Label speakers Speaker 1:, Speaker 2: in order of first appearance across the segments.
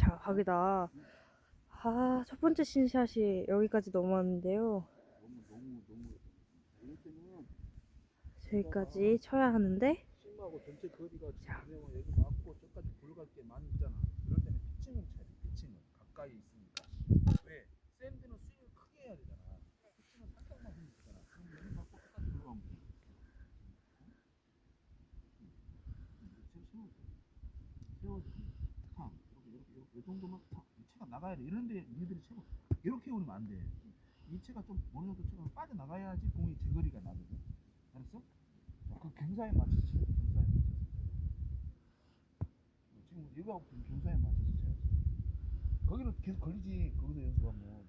Speaker 1: 자, 각이다. 아, 첫 번째 신샷이 여기까지 넘어왔는데요. 저기까지 쳐야 하는데,
Speaker 2: 심하고 전체 거리가 지금 여기 맞고 저까지 불갈 게 많이 있잖아. 그럴 때는 피칭을 쳐야 돼. 피칭을 가까이 있으니까. 왜? 샌드는 스윙을 크게 해야 되잖아. 피칭은 살짝만 하면 되잖아. 그럼 여기 맞고 끝까지 불가면 돼. 세워줘. 탁. 이렇게 이렇게 이렇게 이 정도만 탁. 나가야 돼. 이런데 니들이 채고 이렇게 오면 안 돼. 이 채가 좀 어느 정도 채가 빠져 나가야지 공이 제거리가 나거든. 알았어? 그 경사에 맞춰서 쳐. 경사에 맞춰서. 지금 얘가 경사에 맞춰서 쳐야지. 거기는 계속 걸리지. 거기서 연습하면.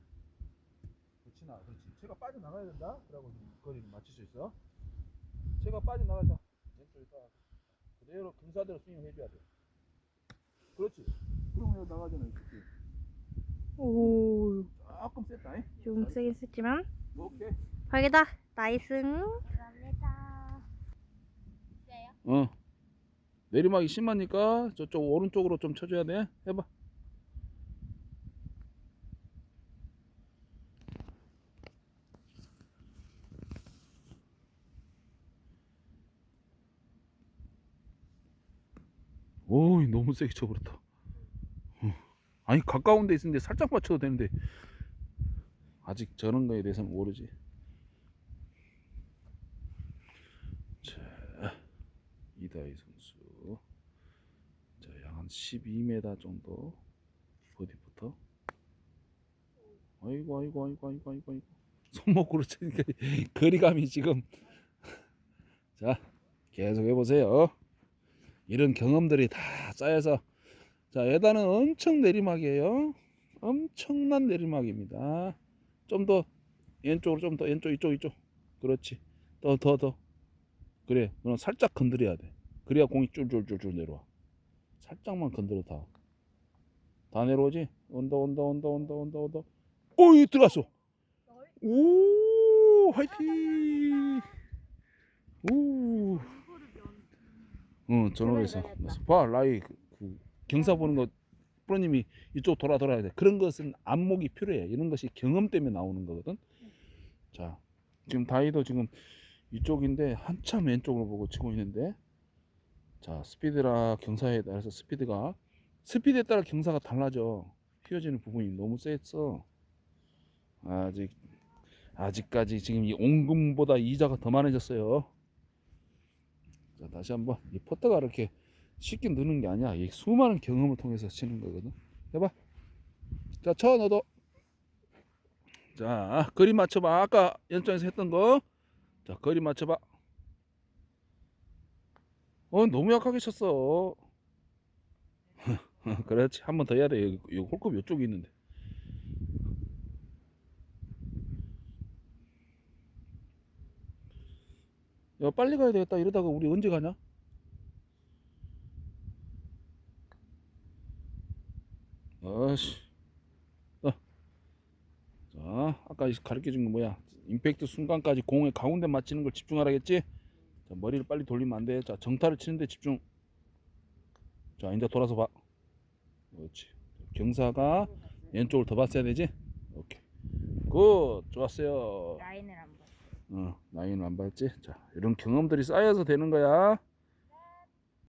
Speaker 2: 그렇지나. 그렇지. 채가 빠져 나가야 된다. 그러고 거리를 맞출 수 있어. 채가 빠져 나가자. 왼쪽에다 그대로 경사대로 스윙 해줘야 돼. 그렇지. 그러면 나가잖아. 이렇게.
Speaker 1: 오,
Speaker 2: 조금 셌다. 잉?
Speaker 1: 좀 세긴 했지만,
Speaker 2: 오케이.
Speaker 1: 각이다. 나이스.
Speaker 3: 감사합니다. 있어요?
Speaker 2: 어. 내리막이 심하니까 저쪽 오른쪽으로 좀 쳐줘야 돼. 해봐. 오이 너무 세게 쳐버렸다. 어. 아니 가까운 데 있는데 살짝 맞춰도 되는데 아직 저런 거에 대해서는 모르지. 자. 이다희 선수 자, 약한 12m 정도 버디부터 아이고 아이고 아이고 아이고 아이고 아이고 손목으로 치니까 거리감이 지금 자 계속 해보세요 이런 경험들이 다 쌓여서 자 예단은 엄청 내리막이에요 엄청난 내리막입니다 좀 더 왼쪽으로 좀 더 왼쪽 이쪽 이쪽 그렇지 더 더, 더. 그래, 너는 살짝 건드려야 돼. 그래야 공이 쫄쫄쫄쫄 내려와. 살짝만 건드려 다. 다 내려오지? 온다, 온다, 온다, 온다, 온다, 온다. 오이 들어갔어. 오, 화이팅. 오. 응, 전원에서 봐, 라이 그, 그 경사 보는 거 프로님이 이쪽 돌아 돌아야 돼. 그런 것은 안목이 필요해. 이런 것이 경험 때문에 나오는 거거든. 자, 지금 다이도 지금 이쪽인데 한참 왼쪽으로 보고 치고 있는데 자 스피드라 경사에 따라서 스피드가 스피드에 따라 경사가 달라져 휘어지는 부분이 너무 셌어 아직 아직까지 지금 이 온금보다 이자가 더 많아졌어요 자 다시 한번 이 퍼터가 이렇게 쉽게 느는 게 아니야 이 수많은 경험을 통해서 치는 거거든 해봐 자 쳐 너도 자 그림 맞춰봐 아까 연장에서 했던 거 자, 거리 맞춰봐. 어, 너무 약하게 쳤어. 그렇지. 한 번 더 해야 돼. 여기, 여기 홀컵 이쪽에 있는데. 야, 빨리 가야 되겠다. 이러다가 우리 언제 가냐? 아씨. 어. 자, 아까 가르쳐 준 거 뭐야? 임팩트 순간까지 공의 가운데 맞히는 걸 집중하라겠지? 자, 머리를 빨리 돌리면 안 돼. 자, 정타를 치는데 집중. 자, 이제 돌아서 봐. 그렇지. 경사가 왼쪽을 더 봤어야 되지? 오케이. 굿. 좋았어요.
Speaker 3: 라인을 안 봐.
Speaker 2: 어, 라인을 안 밟지? 자, 이런 경험들이 쌓여서 되는 거야.